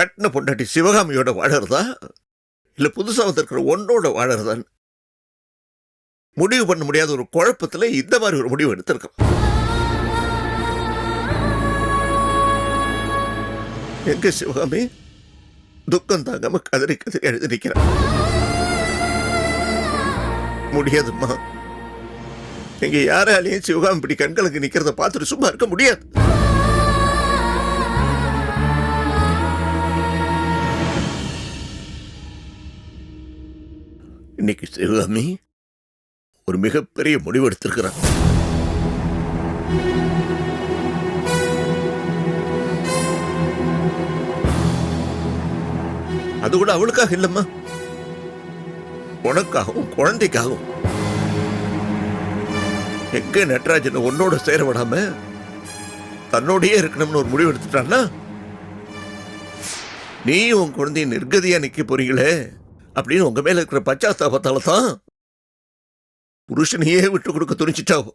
கட்டின பொண்டாட்டி சிவகாமியோட வாழறதா? இல்லை புதுசாக வந்திருக்கிற ஒன்னோட வாழறதான்னு முடிவு பண்ண முடியாத ஒரு குழப்பத்தில் இந்த மாதிரி ஒரு முடிவு எடுத்திருக்கோம். எங்க சிவகாமி? துக்கம் தாங்காம கதறி கதறி எழுதி நிக்கிறான் முடியாதுமா எங்க யாராலையும் சிவகாமி இப்படி கண்களுக்கு நிற்கிறத பார்த்துட்டு சும்மா இருக்க முடியாது. இன்னைக்கு சிவகாமி ஒரு மிகப்பெரிய முடிவு எடுத்திருக்கிறான் அது கூட அவளுக்காக இல்லம்மா. உனக்காகவும் குழந்தைக்காகவும். எங்க நட்ராஜன் உன்னோட சேர விடாம தன்னோடயே இருக்கணும்னு ஒரு முடிவு எடுத்துட்டான்னா? நீயும் உன் குழந்தைய நிர்கதியா நிக்க போறீங்களே? அப்படின்னு உங்க மேல இருக்கிற பச்சாத்தாபத்தால தான் புருஷனையே விட்டு கொடுக்க துணிச்சிட்டாவோ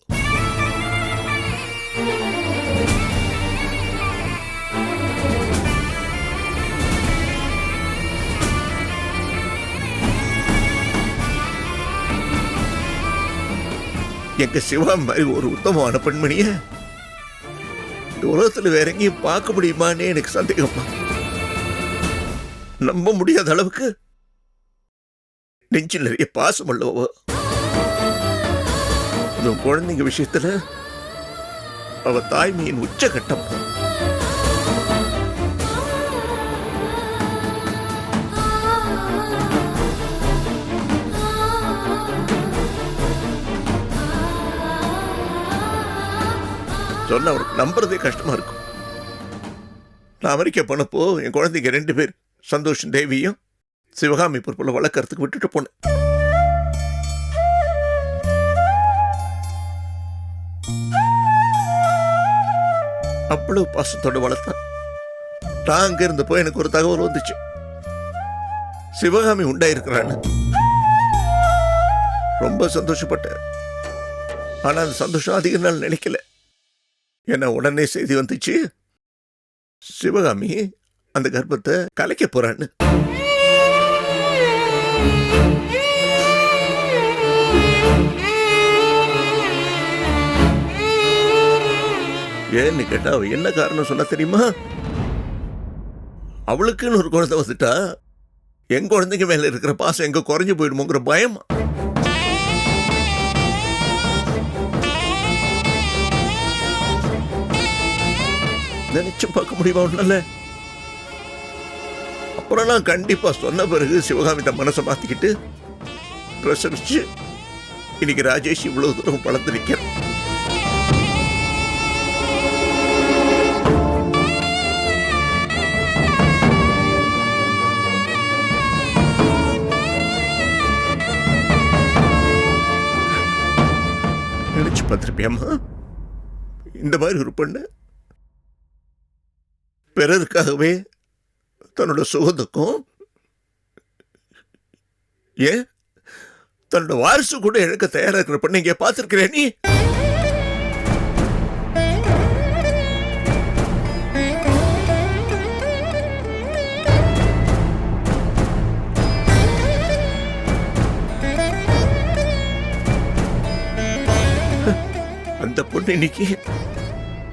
எங்க சிவா மாதிரி ஒரு உத்தமமான பெண்மணிய இந்த உலகத்துல வேற எங்கேயும் பார்க்க முடியுமான்னு எனக்கு சந்தேகமா நம்ப முடியாத அளவுக்கு நெஞ்சில் நிறைய பாசம் அல்லவோ உன் குழந்தைங்க விஷயத்துல அவ தாய்மையின் உச்சகட்டம். சொன்ன அவருக்கு நம்புறதே கஷ்டமா இருக்கும். நான் அமெரிக்கா போனப்போ என் குழந்தைங்க ரெண்டு பேர் சந்தோஷ் தேவியும் சிவகாமி பொறுப்புல வளர்க்கறதுக்கு விட்டுட்டு போனேன். அவ்வளவு பாசத்தோடு வளர்த்தான். நான் அங்க இருந்தப்போ எனக்கு ஒரு தகவல் வந்துச்சு. சிவகாமி உண்டாயிருக்கிறான்னு. ரொம்ப சந்தோஷப்பட்டேன். ஆனால் அந்த சந்தோஷம் அதிக நாள் நினைக்கல ஏன்னா உடனே செய்தி வந்துச்சு. சிவகாமி அந்த கர்ப்பத்தை கலைக்க போறான்னு. ஏன்னு கேட்டா அவ என்ன காரணம் சொன்னா தெரியுமா? அவளுக்குன்னு ஒரு குழந்தை வந்துட்டா என் குழந்தைங்க மேல இருக்கிற பாசம் எங்க குறைஞ்சு போயிடுமோங்கிற பயம். நினைச்சு பார்க்க முடியுமா உன்னால? அப்புறம் நான் கண்டிப்பாக சொன்ன பிறகு சிவகாமி தன் மனசை மாற்றிக்கிட்டு பிரசரிச்சு இன்னைக்கு ராஜேஷ் இவ்வளோ தூரம் வளர்ந்து நிற்கிறேன் நினைச்சு பார்த்திருப்பியாம்மா? இந்த மாதிரி ஒரு பொண்ணு பிறருக்காகவே தன்னோட சுகத்துக்கும் ஏன் தன்னோட வாரிசு கூட இழக்க தயாரா இருக்கிற பொண்ணு இங்கே பார்த்துருக்கிறேன் நீ. அந்த பொண்ணு இன்னைக்கு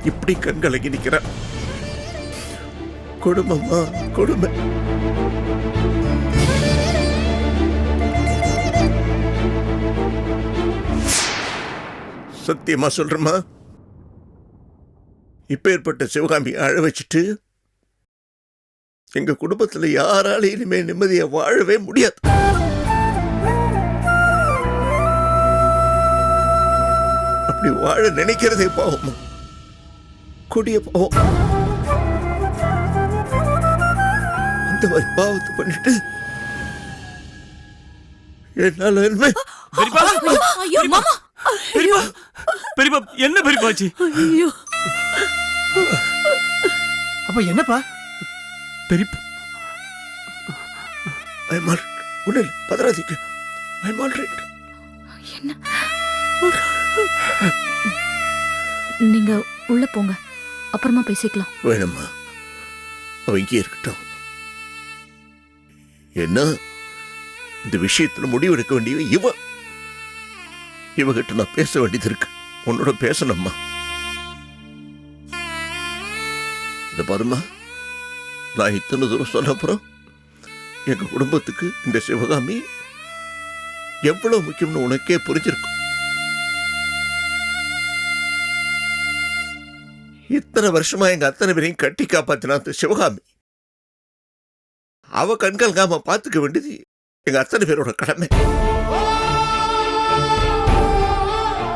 இப்படி கண்களகி நிற்கிறான் குடும்பமா கொடுமை. சத்தியமா சொல்றேம்மா. இப்பேற்பட்ட சிவகாமி அழ வச்சுட்டு எங்க குடும்பத்துல யாராலையும் இனிமே நிம்மதியா வாழவே முடியாது. அப்படி வாழ நினைக்கிறதே பாவம் கொடிய பாவம். அந்த மாதிரி பாவத்தை பண்ணிட்டு என்னால என்ன பெரியப்பா! ஐயோ மாமா! பெரியப்பா! பெரியப்பா என்ன பெரியப்பாச்சு ஐயோ! அப்ப என்னப்பா? பெரியப்பா உடல் ரைட் என்ன? நீங்க உள்ள போங்க. அப்புறமா பேசிக்கலாம். வேணம்மா அவ இங்கே இருக்கட்டும். என்ன? இந்த விஷயத்துல முடிவெடுக்க வேண்டிய இவ. இவகிட்ட நான் பேச வேண்டியது இருக்கு. உன்னோட பேசணும்மா. இந்த பாருமா நான் இத்தனை தூரம் சொன்ன அப்புறம் எங்க குடும்பத்துக்கு இந்த சிவகாமி எவ்வளவு முக்கியம்னு உனக்கே புரிஞ்சிருக்கும். இத்தனை வருஷமா எங்க அத்தனை பேரையும் கட்டி காப்பாத்தினா அந்த சிவகாமி. அவ கண்கள் காம பாத்துக்க வேண்டியது எங்க அத்தனை பேரோட கடமை.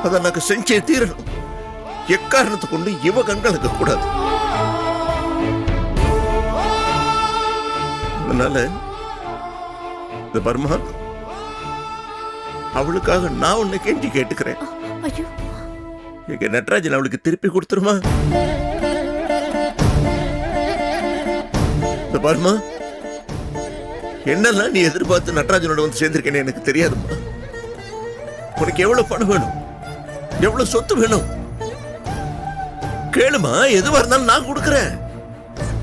அதை நாங்க செஞ்சே தீரணும். எக்காரணத்தை கொண்டு இவ கண்களுக்கு கூடாது அதனால இந்த பர்மா அவளுக்காக நான் உன்னை கெஞ்சி கேட்டுக்கிறேன். ஐயோ. எங்க நட்ராஜன் அவளுக்கு திருப்பி கொடுத்துருமா? இந்த பாருமா என்னெல்லாம் நீ எதிர்பார்த்து நட்ராஜனோட வந்து சேர்ந்திருக்கேன்னு எனக்கு தெரியாதும்மா. உனக்கு எவ்வளவு பணம் வேணும்? எவ்வளவு சொத்து வேணும்? கேளுமா எதுவா இருந்தாலும் நான் கொடுக்கறேன்.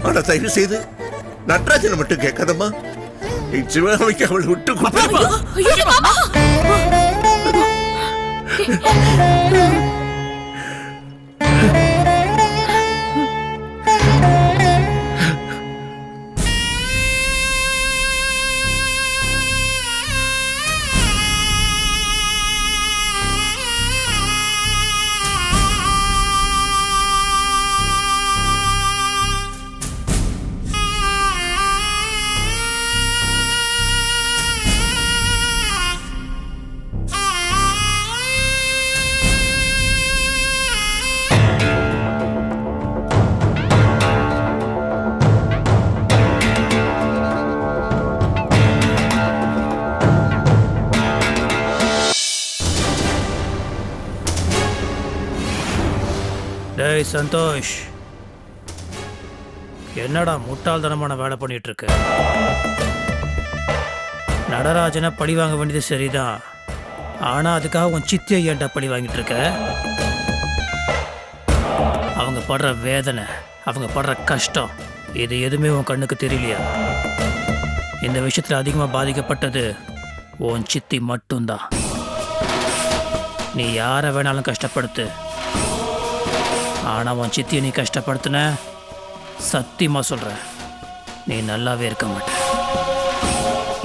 ஆனா தயவு செய்து நட்ராஜனை மட்டும் கேட்காதம்மா. சிவகாமிக்கு அவளை விட்டு கொடுத்துருமா. சந்தோஷ். என்னடா முட்டாள்தனமான வேலை பண்ணிட்டு இருக்க நடராஜனை பழி வாங்க வேண்டியது சரிதான். ஆனா அதுக்காக உன் சித்தியை ஏன்டா பழி வாங்கிட்டு இருக்க அவங்க படுற வேதனை அவங்க படுற கஷ்டம் இது எதுவுமே உன் கண்ணுக்கு தெரியலையா? இந்த விஷயத்துல அதிகமா பாதிக்கப்பட்டது உன் சித்தி மட்டும்தான். நீ யாரை வேணாலும் கஷ்டப்படுத்து ஆனால் உன் சித்தியை நீ கஷ்டப்படுத்தின? சத்தியமாக சொல்கிறேன் நீ நல்லாவே இருக்க மாட்ட.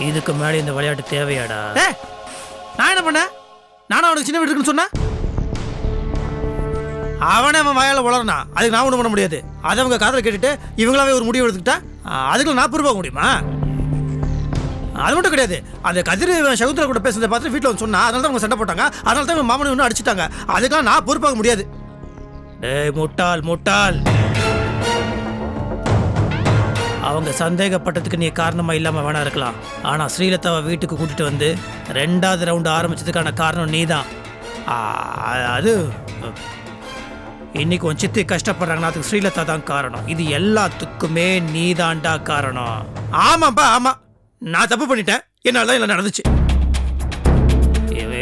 இதுக்கு மேலே இந்த விளையாட்டு தேவையாடா? நான் என்ன பண்ணேன்? நானும் அவனுக்கு சின்ன வீடு இருக்குன்னு சொன்னேன்? அவனே அவன் வயலில் வளரணா அதுக்கு நான் ஒன்றும் பண்ண முடியாது. அதை அவங்க காதில் கேட்டுட்டு இவங்களாவே ஒரு முடிவு எடுத்துக்கிட்டா அதுக்குள்ள நான் பொறுப்பாக முடியுமா? அது மட்டும் கிடையாது. அந்த கதிர் இவன் சகுந்தரா கூட பேசுறதை பார்த்து வீட்டில் வந்து சொன்னா அதனால தான் அவங்க சண்டை போட்டாங்க. அதனால தான் மாமனை இன்னும் அடிச்சிட்டாங்க. அதுக்கெல்லாம் நான் பொறுப்பாக முடியாது. டேய் முட்டாள் முட்டாள். அவங்க சந்தேகப்பட்டதுக்கு நீ காரணமா இல்லாமல் வேணா இருக்கலாம். ஆனால் ஸ்ரீலதாவை வீட்டுக்கு கூட்டிட்டு வந்து ரெண்டாவது ரவுண்டு ஆரம்பிச்சதுக்கான காரணம் நீதான். தான் அது இன்னைக்கு உன் சித்தி கஷ்டப்படுறாங்கன்னா அதுக்கு ஸ்ரீலதா தான் காரணம். இது எல்லாத்துக்குமே நீதான்டா காரணம். ஆமாப்பா ஆமா. நான் தப்பு பண்ணிட்டேன். என்னால் தான் இல்லை நடந்துச்சு.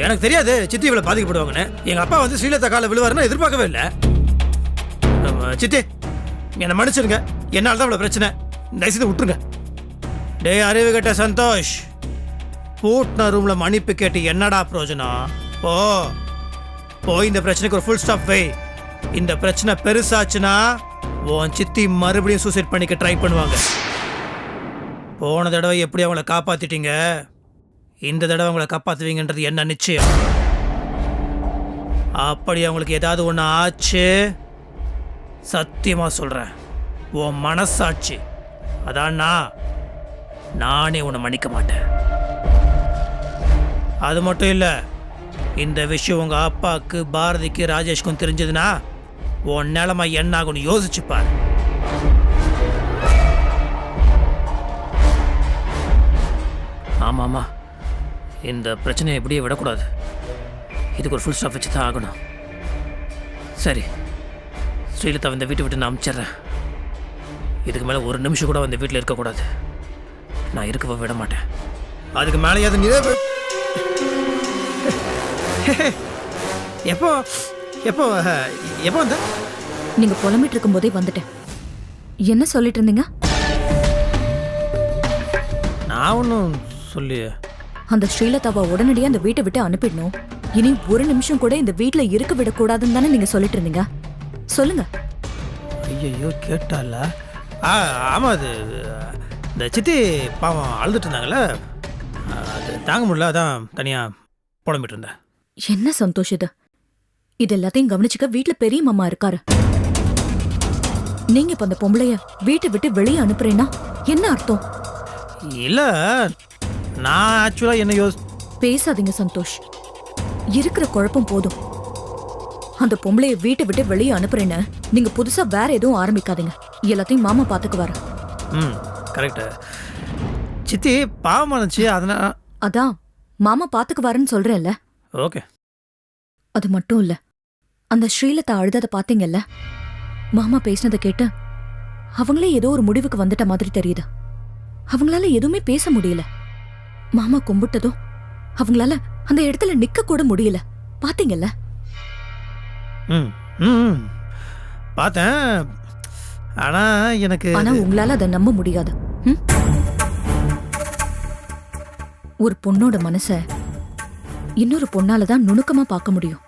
எனக்கு தெரியாது சித்தி இவ்வளோ பாதிக்கப்படுவாங்கன்னு. எங்கள் அப்பா வந்து ஸ்ரீலதா காலை விழுவாருன்னு எதிர்பார்க்கவே இல்லை. சித்தி என்னை மன்னிச்சிருங்க. என்னால் தான் இவ்வளோ பிரச்சனை. தயவுசெய்து விட்டுருங்க. டேய் அறிவு கேட்ட சந்தோஷ். பூட்டின ரூமில் மன்னிப்பு கேட்டு என்னடா பிரயோஜனம்? போ. போய் இந்த பிரச்சனைக்கு ஒரு ஃபுல் ஸ்டாப் வை. இந்த பிரச்சனை பெருசாச்சுன்னா உன் சித்தி மறுபடியும் சூசைட் பண்ணிக்க ட்ரை பண்ணுவாங்க. போன தடவை எப்படி அவங்கள காப்பாற்றிட்டீங்க இந்த தடவை அவங்கள காப்பாற்றுவீங்கன்றது என்ன நிச்சயம்? அப்படி அவங்களுக்கு ஏதாவது ஒன்று ஆச்சு? சத்தியமாக சொல்கிறேன் உன் மனசாட்சி. அதான்னா நானே. உன்னை மன்னிக்க மாட்டேன். அது மட்டும் இல்லை இந்த விஷயம் உங்கள் அப்பாவுக்கு பாரதிக்கு ராஜேஷ்க்கும் தெரிஞ்சதுன்னா உன் நிலைமை என்ன ஆகும்னு யோசிச்சுப்பார் ஆமாம்மா இந்த பிரச்சனையை எப்படியே விடக்கூடாது. இதுக்கு ஒரு ஃபுல் ஸ்டாப் வச்சு தான் ஆகணும். சரி. ஸ்ரீலதா இந்த வீட்டை விட்டு நான் அனுப்பிச்சிடுறேன் இதுக்கு மேலே ஒரு நிமிஷம் கூட அந்த வீட்டில் இருக்கக்கூடாது. நான் இருக்கவே விட மாட்டேன். அதுக்கு மேலேயாவது நீ எப்போ எப்போ எப்போ வந்த? நீங்க புலம்பிட்டு இருக்கும் போதே வந்துட்டேன். என்ன சொல்லிட்டு இருந்தீங்க? நான் ஒன்றும் சொல்லி அந்த ஸ்ரீலதாவை உடனடியா அந்த வீட்டை விட்டு அனுப்பிடணும். இனி ஒரு நிமிஷம் கூட இந்த வீட்ல இருக்க விடக்கூடாதுன்னு தானே நீங்க சொல்லிட்டு இருந்தீங்க? சொல்லுங்க. ஐயையோ கேட்டால? ஆ ஆமாம் அது இந்த சித்தி பாவம் அழுதுட்டு இருந்தாங்கல்ல? அது தாங்க முடியல அதான் தனியாக புலம்பிட்டு இருந்தேன். என்ன சந்தோஷ் இது? இது எல்லாத்தையும் கவனிச்சுக்க வீட்ல பெரிய மாமா இருக்காரு. நீங்க இப்ப அந்த பொம்பளைய வீட்டை விட்டு வெளியே அனுப்புறேன்னா என்ன அர்த்தம்? இல்லை நான் ஆக்சுவலாக என்ன யோஸ் பேசாதீங்க சந்தோஷ். இருக்கிற குழப்பம் போதும். அந்த பொம்பளைய வீட்டை விட்டு வெளியே அனுப்புறேன்னு. நீங்க புதுசா வேற எதுவும் ஆரம்பிக்காதீங்க. எல்லாத்தையும் மாமா பாத்துக்குவாரு ம் கரெக்டு சித்தி பாவம் இருந்துச்சு அதனால் அதான் மாமா பாத்துக்குவாருன்னு சொல்றேன்ல. ஓகே. அது மட்டும் இல்ல அந்த ஸ்ரீலதா அழுதத பாத்தீங்கல்ல? மாமா பேசினதை கேட்டு அவங்களே ஏதோ ஒரு முடிவுக்கு வந்துட்ட மாதிரி தெரியுது. அவங்களால எதுவுமே பேச முடியல. மாமா கும்பிட்டதும் அவங்களால அந்த இடத்துல நிக்க கூட முடியல. பாத்தீங்கல்ல? ம். ம் பார்த்தேன். ஆனால் எனக்கு ஆனா உங்களால அதை நம்ப முடியாது. ம்? ஒரு பொண்ணோட மனச இன்னொரு பொண்ணால தான் நுணுக்கமா பார்க்க முடியும்.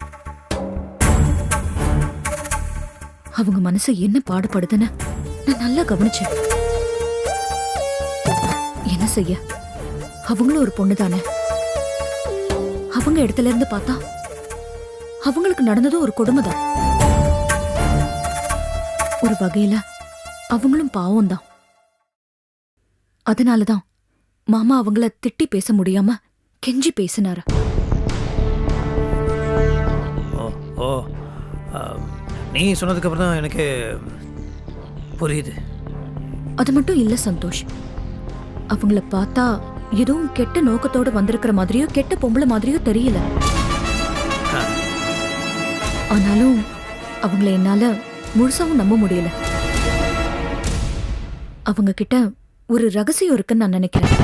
அவங்க மனசு என்ன பாடுபடுதுன்னு நான் நல்லா கவனிச்சேன். என்ன செய்ய? அவங்களும் ஒரு பொண்ணு தானே அவங்க இடத்துல இருந்து பார்த்தா அவங்களுக்கு நடந்ததும் ஒரு கொடுமை தான் ஒரு வகையில அவங்களும் பாவம் தான் அதனாலதான் மாமா அவங்கள திட்டி பேச முடியாம கெஞ்சி பேசினாரு. ஓ நீ சொன்னதுக்கப்புறம் தான் எனக்கு புரியுது. அது மட்டும் இல்ல சந்தோஷ். அவங்கள பார்த்தா எதுவும் கெட்ட நோக்கத்தோட வந்திருக்கிற மாதிரியோ கெட்ட பொம்பளை மாதிரியோ தெரியல. ஆனாலும் அவங்கள என்னால முழுசாவும் நம்ப முடியல. அவங்க கிட்ட ஒரு ரகசியம் இருக்குன்னு நான் நினைக்கிறேன்.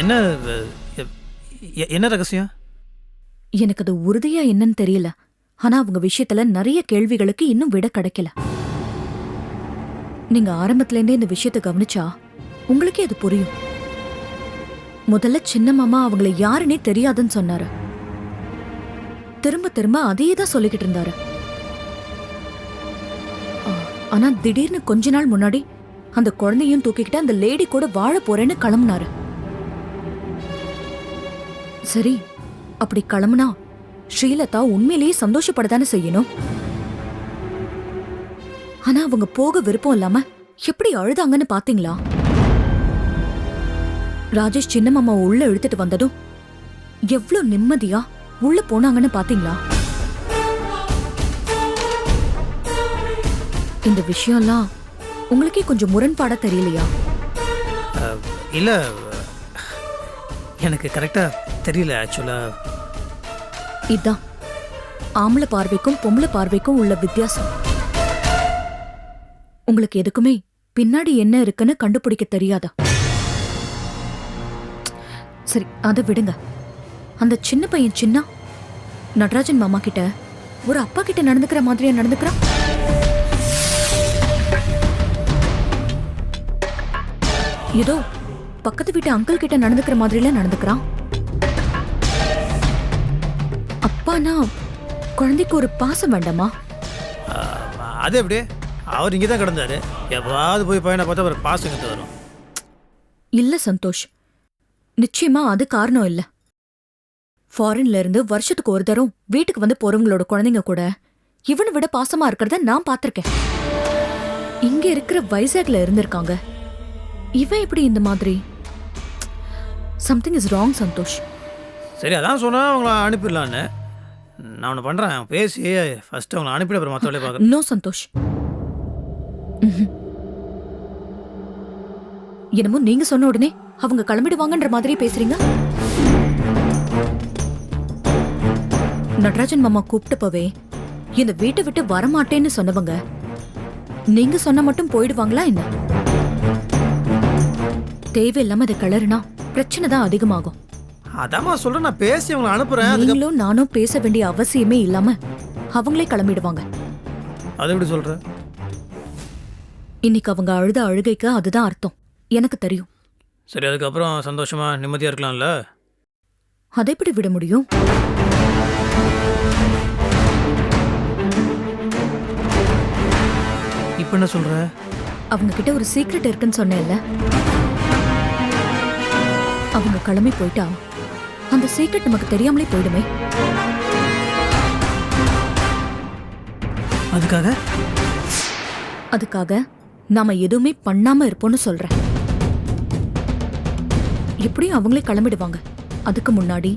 என்ன என்ன ரகசியம்? எனக்கு அது உறுதியா என்னன்னு தெரியல. ஆனா அவங்க விஷயத்துல நிறைய கேள்விகளுக்கு இன்னும் விட கிடைக்கல. நீங்க ஆரம்பத்துல இருந்தே இந்த விஷயத்தை கவனிச்சா உங்களுக்கே அது புரியும். முதல்ல சின்ன மாமா அவங்கள யாருன்னே தெரியாதுன்னு சொன்னாரு. திரும்ப திரும்ப அதையே தான் சொல்லிக்கிட்டு இருந்தாரு. ஆனா திடீர்னு கொஞ்ச நாள் முன்னாடி அந்த குழந்தையும் தூக்கிக்கிட்டு அந்த லேடி கூட வாழ போறேன்னு கிளம்புனாரு. சரி அப்படி கிளம்புனா ஸ்ரீலதா உண்மையிலேயே சந்தோஷப்படத்தானே செய்யணும்? ஆனா அவங்க போக விருப்பம் இல்லாம எப்படி அழுதாங்கன்னு பாத்தீங்களா? ராஜேஷ் சின்ன மாமா உள்ள இழுத்துட்டு வந்ததும் எவ்வளவு நிம்மதியா உள்ள போனாங்கன்னு பாத்தீங்களா? இந்த விஷயம்லாம் உங்களுக்கே கொஞ்சம் முரண்பாடா தெரியலையா? இல்லை எனக்கு கரெக்டாக தெரியல ஆக்சுவலாக இதான். ஆம்பளை பார்வைக்கும் பொம்பளை பார்வைக்கும் உள்ள வித்தியாசம். உங்களுக்கு எதுக்குமே பின்னாடி என்ன இருக்குன்னு கண்டுபிடிக்க தெரியாதா? சரி அதை விடுங்க. அந்த சின்ன பையன் சின்ன நடராஜன் மாமா கிட்ட ஒரு அப்பா கிட்ட நடந்துக்கிற மாதிரியா நடந்துக்கிறான்? ஏதோ பக்கத்து வீட்டு அங்கிள் கிட்ட நடந்துக்கிற மாதிரில நடந்துக்கிறான். அப்பானா குழந்தைக்கு ஒரு பாசம் வேண்டாமா? அது எப்படி? அவர் இங்கே தான் கிடந்தாரு. எப்போவாவது போய் பையனை பார்த்தா ஒரு பாசங்கத்து வரும் இல்ல சந்தோஷ் நிச்சயமா அது காரணம் இல்ல. ஃபாரின்ல இருந்து வருஷத்துக்கு ஒரு தரம் வீட்டுக்கு வந்து போறவங்களோட குழந்தைங்க கூட இவனை விட பாசமா இருக்கிறத நான் பார்த்திருக்கேன். இங்க இருக்கிற வைசாக்ல இருந்திருக்காங்க. இவன் எப்படி இந்த மாதிரி? Something is wrong Santhosh. சரி அதான் சொன்னால் அவங்கள அனுப்பிடலான்னு. நான் ஒன்று பண்ணுறேன் பேசி ஃபஸ்ட்டு அவங்கள அனுப்பிட அப்புறம் மற்ற வேலையை பார்க்குறேன் நோ சந்தோஷ். என்னமோ நீங்க சொன்ன உடனே அவங்க கிளம்பிடுவாங்கன்ற மாதிரி பேசுறீங்க? நடராஜன் மாமா கூப்பிட்டப்பவே இந்த வீட்டை விட்டு வரமாட்டேன்னு சொன்னவங்க நீங்க சொன்ன மட்டும் போயிடுவாங்களா என்ன? தேவையில்லாம அதை கிளறுனா பிரச்சனை தான் அதிகமாகும். அதாம்மா சொல்கிறேன் நான் பேசி அவங்கள அனுப்புகிறேன் அதுக்கு நீங்களும் நானும் பேச வேண்டிய அவசியமே இல்லாம அவங்களே கிளம்பிடுவாங்க. அது எப்படி சொல்கிற இன்னைக்கு அவங்க அழுத அழுகைக்கு அதுதான் அர்த்தம். எனக்கு தெரியும். சரி அதுக்கப்புறம் சந்தோஷமா நிம்மதியாக இருக்கலாம்ல? அதை எப்படி விட முடியும்? இப்போ என்ன சொல்கிற அவங்க கிட்ட ஒரு சீக்ரெட் இருக்குன்னு சொன்னேன்ல. அவங்க கிளம்பி போயிட்டா அந்த சீக்ரெட் நமக்கு தெரியாமலே போயிடுமே. அதுக்காக? அதுக்காக நாம எதுவுமே பண்ணாம இருப்போம்னு சொல்றேன். எப்படியும் அவங்களே கிளம்பிடுவாங்க. அதுக்கு முன்னாடி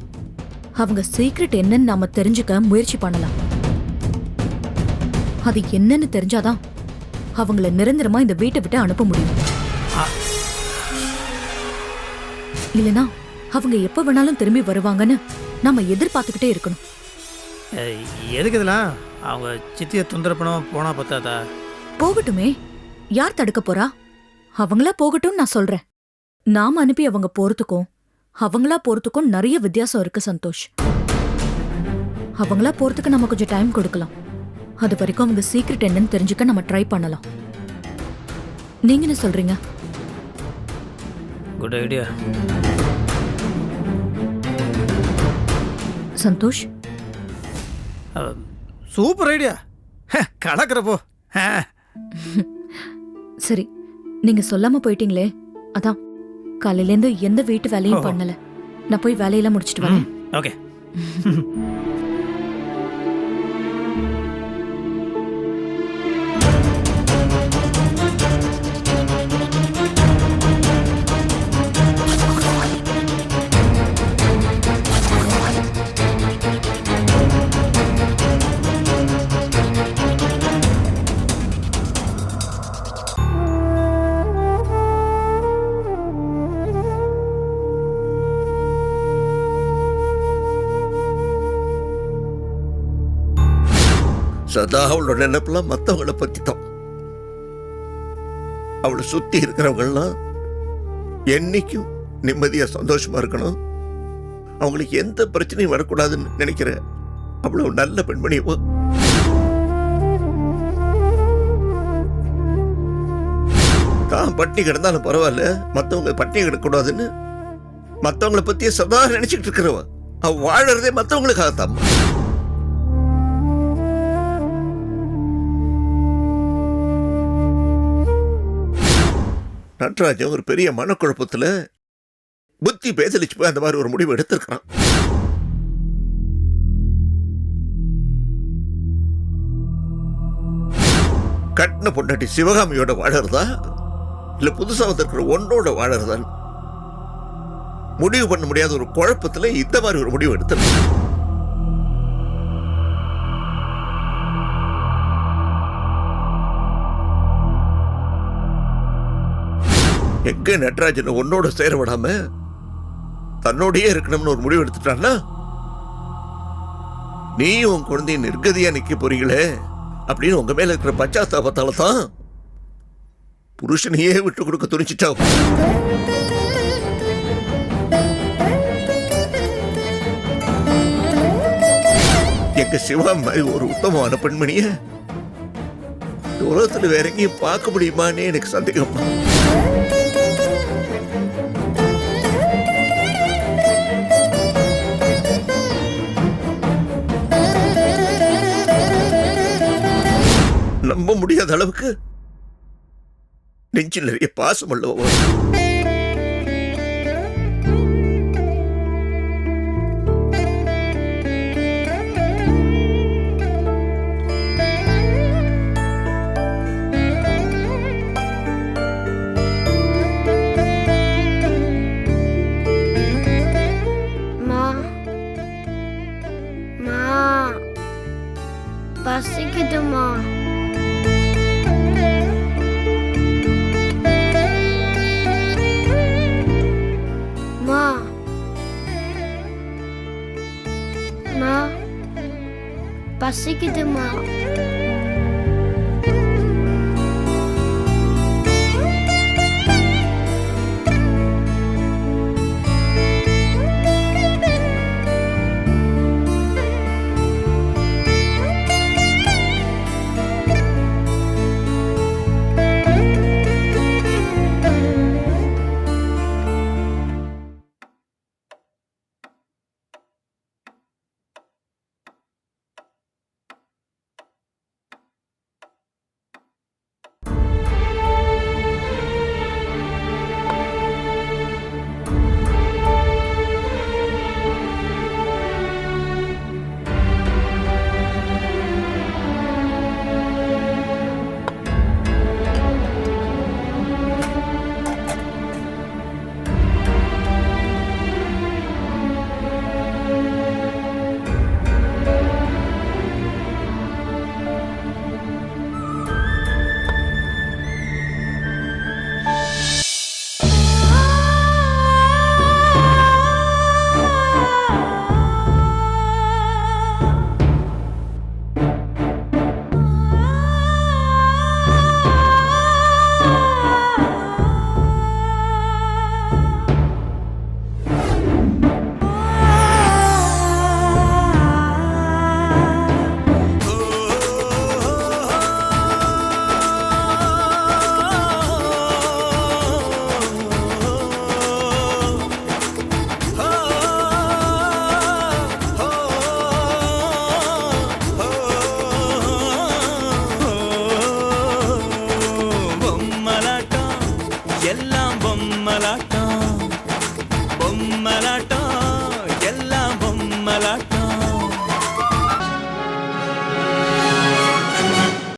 அவங்க சீக்ரெட் என்னன்னு நாம தெரிஞ்சுக்க முயற்சி பண்ணலாம். அது என்னன்னு தெரிஞ்சாதான் அவங்கள நிரந்தரமா இந்த வீட்டை விட்டு அனுப்ப முடியும். இல்லனா அவங்க எப்ப வேணாலும் திரும்பி வருவாங்கன்னு நாம எதிர்பார்த்துக்கிட்டே இருக்கணும். எதுக்கு இதெல்லாம்? அவங்க சித்தியை தொந்தரவு பண்ண போனா பத்தாதா? போகட்டுமே. யார் தடுக்க போறா? அவங்களா போகட்டும் நான் சொல்றேன். நாம அனுப்பி அவங்க போறதுக்கும் அவங்களா போறதுக்கும் நிறைய வித்தியாசம் இருக்கு சந்தோஷ். அவங்களா போறதுக்கு நம்ம கொஞ்சம் டைம் கொடுக்கலாம். அது வரைக்கும் அவங்க சீக்ரெட் என்னன்னு தெரிஞ்சுக்க நம்ம ட்ரை பண்ணலாம். நீங்க என்ன சொல்றீங்க? Good idea Santhosh? Super idea கலக்கிறப்போ. சரி நீங்க சொல்லாம போயிட்டீங்களே அதான். காலையில இருந்து எந்த வீட்டு வேலையும். பண்ணல. நான் போய் வேலையெல்லாம் முடிச்சிட்டு வரேன். ஓகே. சதா அவளோட நினைப்பெல்லாம் மற்றவங்கள பற்றி தான் அவளை சுற்றி இருக்கிறவங்கெல்லாம் என்னைக்கும் நிம்மதியாக சந்தோஷமாக இருக்கணும். அவங்களுக்கு எந்த பிரச்சனையும் வரக்கூடாதுன்னு நினைக்கிற அவ்வளோ நல்ல பெண்மணி தான் பட்டினி கிடந்தாலும் பரவாயில்ல மற்றவங்க பட்டினி கிடக்கூடாதுன்னு மற்றவங்கள பற்றியே சதா நினச்சிட்டு இருக்கிறவன் அவ வாழறதே மற்றவங்களுக்காகத்தான் நடராஜன் ஒரு பெரிய மனக்குழப்பத்தில் புத்தி பேதலிச்சு போய் அந்த மாதிரி ஒரு முடிவு எடுத்திருக்கிறான். கட்டின பொண்டாட்டி சிவகாமியோட வாழறதா? இல்ல புதுசா வந்திருக்கிற ஒன்றோட வாழறதா? முடிவு பண்ண முடியாத ஒரு குழப்பத்தில் இந்த மாதிரி ஒரு முடிவு எடுத்திருக்கான் எங்க நடராஜனை உன்னோட சேர விடாம தன்னோடயே இருக்கணும்னு ஒரு முடிவு எடுத்துட்டான்னா? நீயும் உன் குழந்தைய நிர்கதியா நிக்க போறீங்களே அப்படின்னு உங்க மேல இருக்கிற பச்சாத்தாபத்தால தான் புருஷனையே விட்டு கொடுக்க துணிச்சிட்டா எங்க சிவா மாதிரி ஒரு உத்தமமான பெண்மணிய உலகத்துல வேற எங்கேயும் பார்க்க முடியுமான்னு எனக்கு சந்தேகம்? நம்ப முடியாத அளவுக்கு நெஞ்சில் நிறைய பாசம் உள்ளவ? மா பசிக்குதுமா